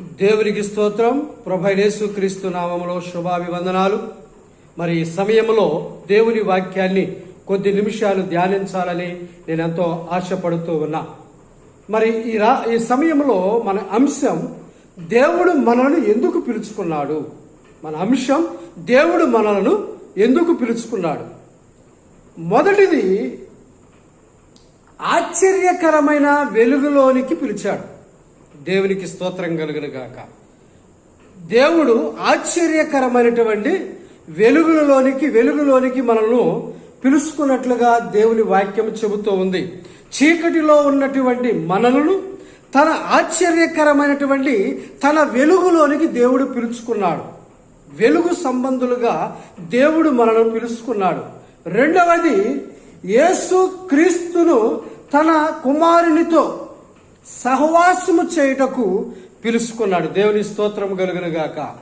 దేవునికి స్తోత్రం. ప్రభైనేసు క్రీస్తు నామములో శుభాభివందనాలు. మరి ఈ సమయంలో దేవుని వాక్యాన్ని కొద్ది నిమిషాలు ధ్యానించాలని నేను ఎంతో ఆశపడుతూ ఉన్నా. మరి ఈ రా ఈ సమయంలో మన అంశం దేవుడు మనల్ని ఎందుకు పిలుచుకున్నాడు? మన అంశం దేవుడు మనలను ఎందుకు పిలుచుకున్నాడు? మొదటిది ఆశ్చర్యకరమైన వెలుగులోనికి పిలిచాడు. దేవునికి స్తోత్రం కలుగును గాక. దేవుడు ఆశ్చర్యకరమైనటువంటి వెలుగులలోనికి వెలుగులోనికి మనల్ని పిలుచుకున్నట్లుగా దేవుని వాక్యం చెబుతూ ఉంది. చీకటిలో ఉన్నటువంటి మనలను తన ఆశ్చర్యకరమైనటువంటి తన వెలుగులోనికి దేవుడు పిలుచుకున్నాడు. వెలుగు సంబంధులుగా దేవుడు మనల్ని పిలుచుకున్నాడు. రెండవది యేసు క్రీస్తును తన కుమారునితో సహవాసము చేయుటకు పిలుచుకున్నాడు. దేవుని స్తోత్రం కలుగును గాక.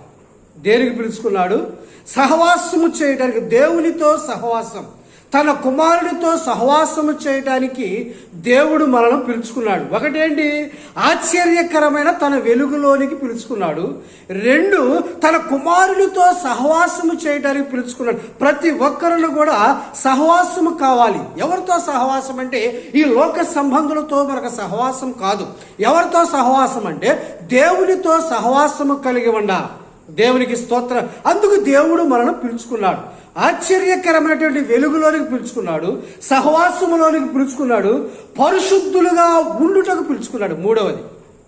దేనికి పిలుచుకున్నాడు? సహవాసము చేయడానికి దేవునితో సహవాసం. తన కుమారుడితో సహవాసము చేయడానికి దేవుడు మనను పిలుచుకున్నాడు. ఒకటేంటి? ఆశ్చర్యకరమైన తన వెలుగులోనికి పిలుచుకున్నాడు. రెండు తన కుమారుడితో సహవాసము చేయడానికి పిలుచుకున్నాడు. ప్రతి ఒక్కరిని కూడా సహవాసము కావాలి. ఎవరితో సహవాసం అంటే ఈ లోక సంబంధులతో మనకు సహవాసం కాదు. ఎవరితో సహవాసం అంటే దేవునితో సహవాసము కలిగి ఉండాలి. దేవునికి స్తోత్రం. అందుకు దేవుడు మనను పిలుచుకున్నాడు. ఆశ్చర్యకరమైనటువంటి వెలుగులోనికి పిలుచుకున్నాడు సహవాసములోనికి పిలుచుకున్నాడు పరిశుద్ధులుగా ఉండుటకు పిలుచుకున్నాడు. మూడవది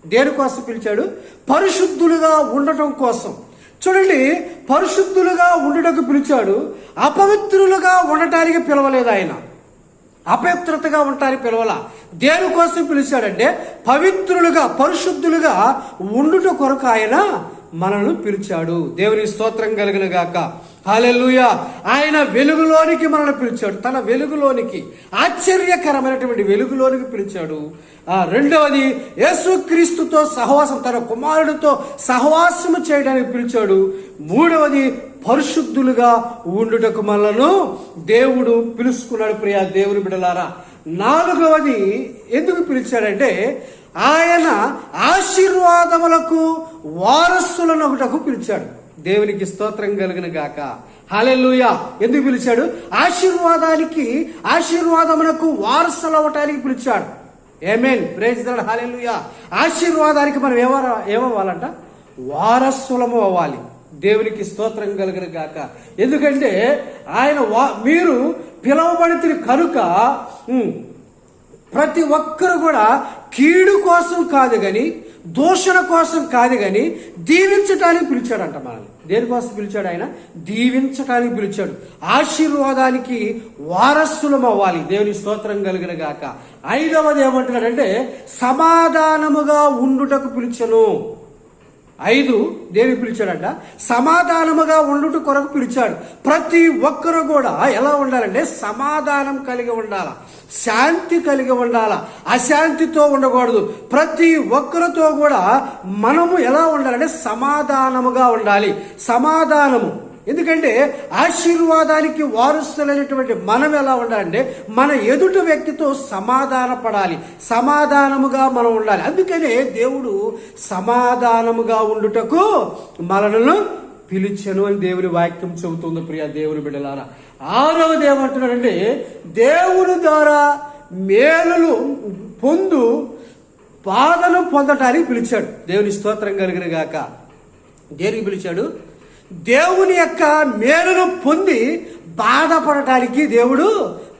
దేనికోసం పిలిచాడు? పరిశుద్ధులుగా ఉండటం కోసం. చూడండి పరిశుద్ధులుగా ఉండుటకు పిలిచాడు అపవిత్రులుగా ఉండటానికి పిలవలేదు ఆయన. అపవిత్రతగా ఉంటారని పిలవల. దేనికోసం పిలిచాడంటే పవిత్రులుగా పరిశుద్ధులుగా ఉండుట కొరకు ఆయన మనల్ని పిలిచాడు. దేవుని స్తోత్రం కలిగిన గాక. హాలెల్లుయ. ఆయన వెలుగులోనికి మనల్ని పిలిచాడు. తన వెలుగులోనికి ఆశ్చర్యకరమైనటువంటి వెలుగులోనికి పిలిచాడు. ఆ రెండవది యేసుక్రీస్తుతో సహవాసం తన కుమారుడితో సహవాసము చేయడానికి పిలిచాడు. మూడవది పరిశుద్ధులుగా ఉండుటకు మనలను దేవుడు పిలుచుకున్నాడు ప్రియా దేవుని బిడలారా నాలుగవది ఎందుకు పిలిచాడంటే ఆయన ఆశీర్వాదములకు వారసులను ఒకటకు పిలిచాడు. దేవునికి స్తోత్రం కలిగిన గాక. హాలెల్లుయ. ఎందుకు పిలిచాడు? ఆశీర్వాదానికి ఆశీర్వాదమునకు వారసులు అవ్వటానికి పిలిచాడు. ఏమేన్ ప్రేజ్ హాలెల్లుయ ఆశీర్వాదానికి మనం ఏమ ఏమవ్వాలంట? వారసులము అవ్వాలి. దేవునికి స్తోత్రం కలిగిన గాక. ఎందుకంటే ఆయన వా మీరు పిలవబడితే కనుక ప్రతి ఒక్కరు కూడా కీడు కోసం కాదు కానీ దూషణ కోసం కాదు కానీ దీవించటానికి పిలిచాడంట మనల్ని. దేనికోసం పిలిచాడు ఆయన? దీవించటానికి పిలిచాడు. ఆశీర్వాదానికి వారసులం అవ్వాలి దేవుని స్తోత్రం కలిగిన గాక. ఐదవది ఏమంటున్నాడంటే సమాధానముగా ఉండుటకు పిలిచను. ఐదు దేవి పిలిచాడంట సమాధానముగా ఉండుట కొరకు పిలిచాడు. ప్రతి ఒక్కరు కూడా ఎలా ఉండాలంటే సమాధానం కలిగి ఉండాల శాంతి కలిగి ఉండాల అశాంతితో ఉండకూడదు. ప్రతి ఒక్కరితో కూడా మనము ఎలా ఉండాలంటే సమాధానముగా ఉండాలి. సమాధానము ఎందుకంటే ఆశీర్వాదానికి వారసులైనటువంటి మనం ఎలా ఉండాలంటే మన ఎదుటి వ్యక్తితో సమాధాన పడాలి సమాధానముగా మనం ఉండాలి. అందుకనే దేవుడు సమాధానముగా ఉండుటకు మనలను పిలిచెను అని దేవుని వాక్యం చెబుతుంది ప్రియ దేవుని బిడ్డలారా. ఆరవది ఏమంటున్నాడంటే దేవుని ద్వారా మేలులు పొందు బాధను పొందటానికి పిలిచాడు. దేవుని స్తోత్రం కలిగిన గాక. దేనికి పిలిచాడు? దేవుని యొక్క మేలును పొంది బాధపడటానికి దేవుడు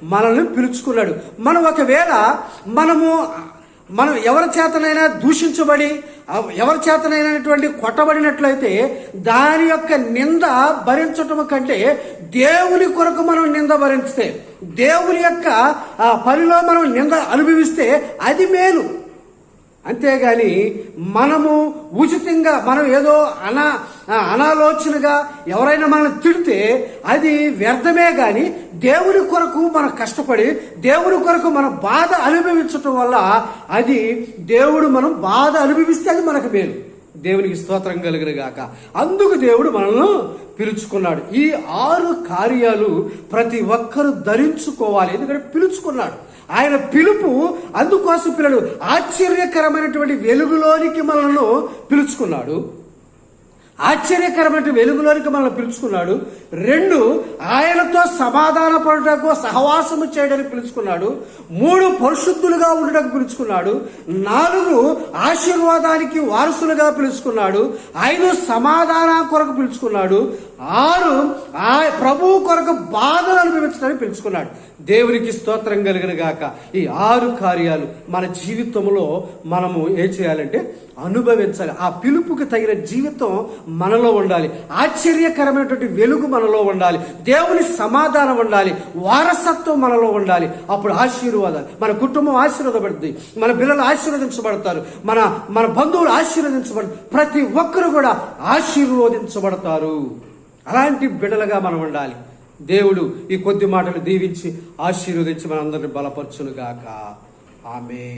మనల్ని పిలుచుకున్నాడు. మనం ఒకవేళ మనము మనం ఎవరి చేతనైనా దూషించబడి ఎవరి చేతనైనటువంటి కొట్టబడినట్లయితే దాని యొక్క నింద భరించటం కంటే దేవుని కొరకు మనం నింద భరించితే దేవుని యొక్క ఆ, పనిలో మనం నింద అనుభవిస్తే అది మేలు. అంతేగాని మనము ఉచితంగా మనం ఏదో అనా అనాలోచనగా ఎవరైనా మనల్ని తిడితే అది వ్యర్థమే గాని దేవుని కొరకు మనం కష్టపడి దేవుని కొరకు మనం బాధ అనుభవించటం వల్ల అది దేవుడు మనం బాధ అనుభవిస్తే అది మనకు మేలు. దేవునికి స్తోత్రం కలిగిన గాక. అందుకు దేవుడు మనల్ని పిలుచుకున్నాడు. ఈ ఆరు కార్యాలు ప్రతి ఒక్కరు ధరించుకోవాలి. ఎందుకంటే పిలుచుకున్నాడు. ఆయన పిలుపు అందుకోసం పిల్లడు ఆశ్చర్యకరమైనటువంటి వెలుగులోనికి మనల్ని పిలుచుకున్నాడు. ఆశ్చర్యకరమైన వెలుగులోనికి మనల్ని పిలుచుకున్నాడు. రెండు ఆయనతో సమాధాన పడుటకు సహవాసము చేయడానికి పిలుచుకున్నాడు. మూడు పరిశుద్ధులుగా ఉండటం పిలుచుకున్నాడు. నాలుగు ఆశీర్వాదానికి వారసులుగా పిలుచుకున్నాడు. ఐదు సమాధాన కొరకు పిలుచుకున్నాడు. ఆరు ఆ ప్రభువు కొరకు బాధలు అనుభవించడానికి పిలుచుకున్నాడు. దేవునికి స్తోత్రం కలిగిన గాక. ఈ ఆరు కార్యాలు మన జీవితంలో మనము ఏం చేయాలంటే అనుభవించాలి. ఆ పిలుపుకి తగిన జీవితం మనలో ఉండాలి. ఆశ్చర్యకరమైనటువంటి వెలుగు మనలో ఉండాలి. దేవుని సమాధానం ఉండాలి. వారసత్వం మనలో ఉండాలి. అప్పుడు ఆశీర్వాదాలు. మన కుటుంబం ఆశీర్వదపడుతుంది. మన పిల్లలు ఆశీర్వదించబడతారు. మన మన బంధువులు ఆశీర్వదించబడు ప్రతి ఒక్కరు కూడా ఆశీర్వదించబడతారు. అలాంటి బిడలుగా మనం ఉండాలి. దేవుడు ఈ కొద్ది మాటలు దీవించి ఆశీర్వదించి మనందరిని బలపరచునుగాక. ఆమె